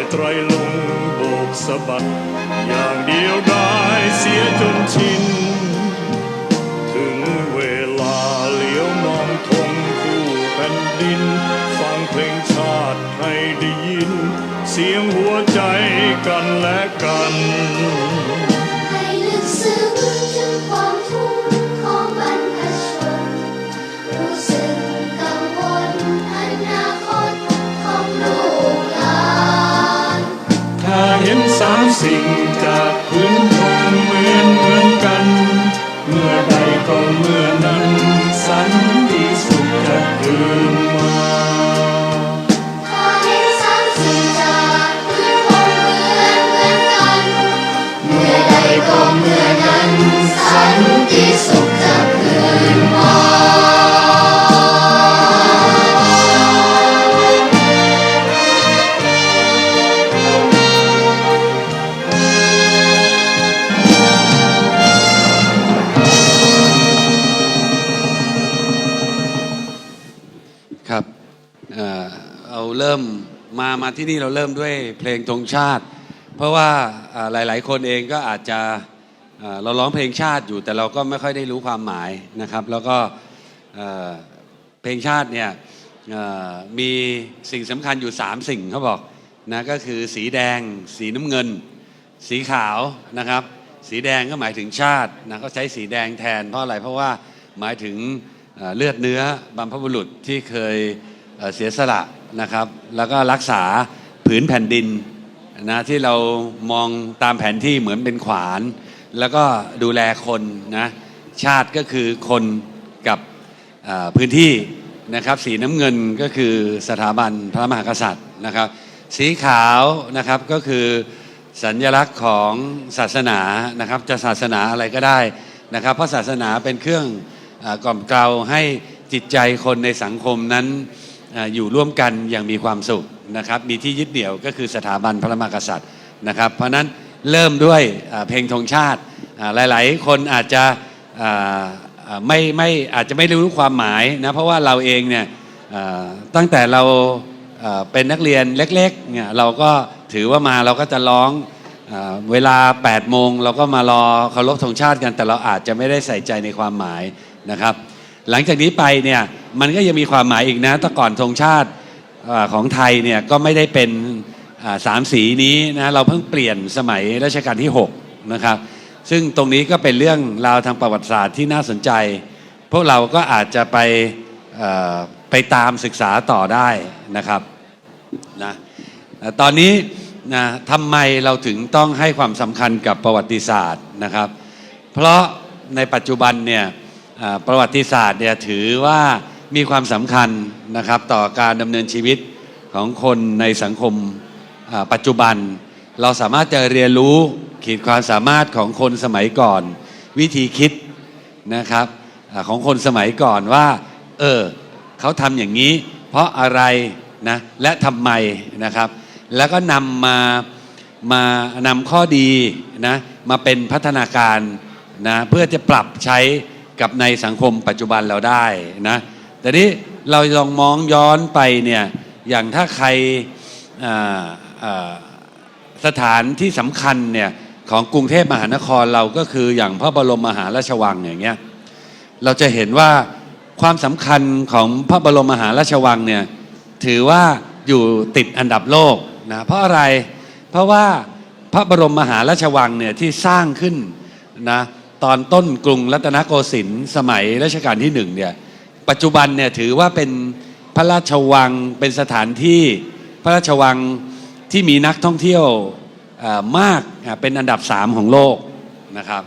อยไตรลงโบกสะบัด อย่างเดียวได้เสียจนชิน ถึงเวลาเลี้ยวมองทงคู่แผ่นดิน ฟังเพลงชาติให้ได้ยิน เสียงหัวใจกันและกัน น เอาเริ่มมามาที่นี่เราเริ่มด้วยเพลงธงชาติ เพราะว่าหลาย ๆ คนเองก็อาจจะเราร้องเพลงชาติอยู่แต่เราก็ไม่ค่อยได้รู้ความหมายนะครับ แล้วก็เพลงชาติเนี่ยมีสิ่งสำคัญอยู่ 3 สิ่งเขาบอกนะก็คือสีแดง สีน้ำเงิน สีขาวนะครับ สีแดงก็หมายถึงชาตินะก็ใช้สีแดงแทนเพราะอะไรเพราะว่าหมายถึงเลือดเนื้อบรรพบุรุษที่เคยเเสียสละนะครับ แล้วก็รักษาผืนแผ่นดินนะที่เรามองตามแผนที่เหมือนเป็นขวาน แล้วก็ดูแลคนนะชาติก็คือคนกับพื้นที่นะครับ สีน้ำเงินก็คือสถาบันพระมหากษัตริย์นะครับ สีขาวนะครับก็คือสัญลักษณ์ของศาสนานะครับจะศาสนาอะไรก็ได้นะครับ เพราะศาสนาเป็นเครื่องอกล่อมเกลาให้จิตใจคนในสังคมนั้น อยู่ร่วมกันอย่างมีความสุขนะครับ มีที่ยึดเหนี่ยวก็คือสถาบันพระมหากษัตริย์นะครับ เพราะนั้นเริ่มด้วยเพลงธงชาติหลาย ๆ คนอาจจะไม่ไม่อาจจะไม่รู้ความหมายนะเพราะว่าเราเองเนี่ยตั้งแต่เราเป็นนักเรียนเล็กๆเนี่ยเราก็ถือว่ามาเราก็จะร้องเวลา 8 โมงเราก็มารอเคารพธงชาติกัน แต่เราอาจจะไม่ได้ใส่ใจในความหมายนะครับ หลังจากนี้ไปเนี่ย มันก็ยังมีความหมายอีกนะแต่ก่อนธงชาติอของไทยเนี่ยก็ไม่ได้เป็นสามสีนี้นะเราเพิ่งเปลี่ยนสมัยรัชกาลที่6นะครับซึ่งตรงนี้ก็เป็นเรื่องราวทางประวัติศาสตร์ที่น่าสนใจ พวกเราก็อาจจะไปไปตามศึกษาต่อได้นะครับนะตอนนี้นะทำไมเราถึงต้องให้ความสำคัญกับประวัติศาสตร์นะครับ เพราะในปัจจุบันเนี่ยประวัติศาสตร์เนี่ยถือว่า มีความสำคัญนะครับต่อการดำเนินชีวิตของคนในสังคมปัจจุบัน เราสามารถจะเรียนรู้ขีดความสามารถของคนสมัยก่อน วิธีคิดนะครับอของคนสมัยก่อนว่า เออเขาทำอย่างนี้ เพราะอะไรนะและทำไมนะครับ แล้วก็นำมามานำข้อดีนะมาเป็นพัฒนาการนะเพื่อจะปรับใช้กับในสังคมปัจจุบันเราได้นะ แต่นี้เราลองมองย้อนไปเนี่ยอย่างถ้าใครสถานที่สำคัญเนี่ยของกรุงเทพมหานครเราก็คืออย่างพระบรมมหาราชวังอย่างเงี้ยเราจะเห็นว่าความสำคัญของพระบรมมหาราชวังเนี่ยถือว่าอยู่ติดอันดับโลกนะเพราะอะไรเพราะว่าพระบรมมหาราชวังเนี่ยที่สร้างขึ้นนะตอนต้นกรุงรัตนโกสินทร์สมัยรัชกาลที่หนึ่งเนี่ย ปัจจุบันเนี่ยถือว่าเป็นพระราชวังเป็นสถานที่พระราชวังที่มีนักท่องเที่ยวมากเป็นอันดับสามของโลกนะครับ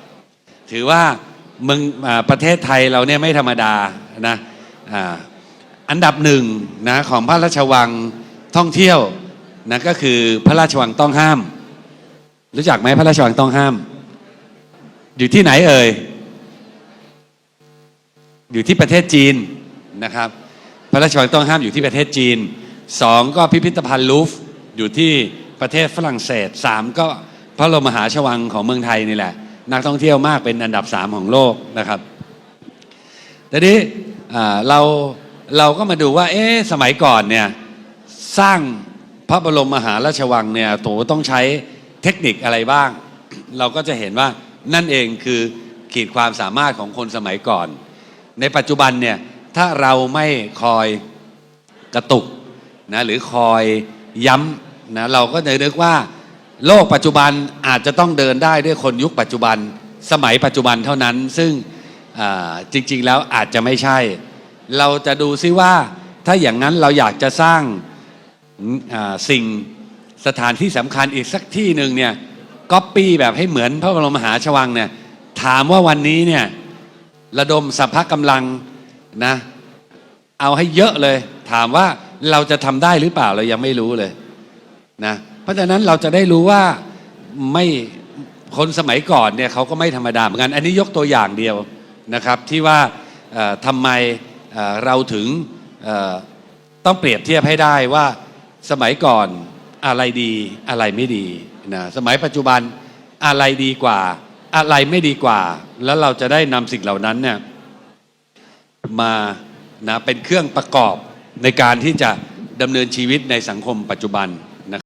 ถือว่าเมืองประเทศไทยเราเนี่ยไม่ธรรมดานะอันดับหนึ่งนะของพระราชวังท่องเที่ยวนะก็คือพระราชวังต้องห้าม รู้จักไหมพระราชวังต้องห้าม อยู่ที่ไหนเอ่ย อยู่ที่ประเทศจีนนะครับ พระราชวังต้องห้ามอยู่ที่ประเทศจีนสองก็พิพิธภัณฑ์ลูฟร์อยู่ที่ประเทศฝรั่งเศสสามก็พระบรมหาชวังของเมืองไทยนี่แหละ นักท่องเที่ยวมากเป็นอันดับสามของโลกนะครับทีนี้เราเราก็มาดูว่าเอ๊ะสมัยก่อนเนี่ยสร้างพระบรมมหาราชวังเนี่ยโถต้องใช้เทคนิคอะไรบ้าง เราก็จะเห็นว่านั่นเองคือขีดความสามารถของคนสมัยก่อน ในปัจจุบันเนี่ยถ้าเราไม่คอยกระตุกนะหรือคอยย้ำนะเราก็จะนึกว่า โลกปัจจุบันอาจจะต้องเดินได้ด้วยคนยุคปัจจุบัน สมัยปัจจุบันเท่านั้น ซึ่งจริงๆแล้วอาจจะไม่ใช่ เราจะดูซิว่าถ้าอย่างนั้นเราอยากจะสร้างสิ่งสถานที่สำคัญอีกสักที่หนึ่งเนี่ยก๊อปปี้แบบให้เหมือนพระบรมมหาชวังเนี่ยถามว่าวันนี้เนี่ย ระดมสัพพะกำลังนะ เอาให้เยอะเลย ถามว่าเราจะทำได้หรือเปล่าเรายังไม่รู้เลยนะเพราะฉะนั้นเราจะได้รู้ว่าไม่คนสมัยก่อนเนี่ยเขาก็ไม่ธรรมดาเหมือนกัน อันนี้ยกตัวอย่างเดียวนะครับ ที่ว่าทำไมเเราถึงต้องเปรียบเทียบให้ได้ว่าสมัยก่อนอะไรดีอะไรไม่ดีนะสมัยปัจจุบันอะไรดีกว่า อะไรไม่ดีกว่า แล้วเราจะได้นำสิ่งเหล่านั้นเนี่ยมานะเป็นเครื่องประกอบในการที่จะดำเนินชีวิตในสังคมปัจจุบัน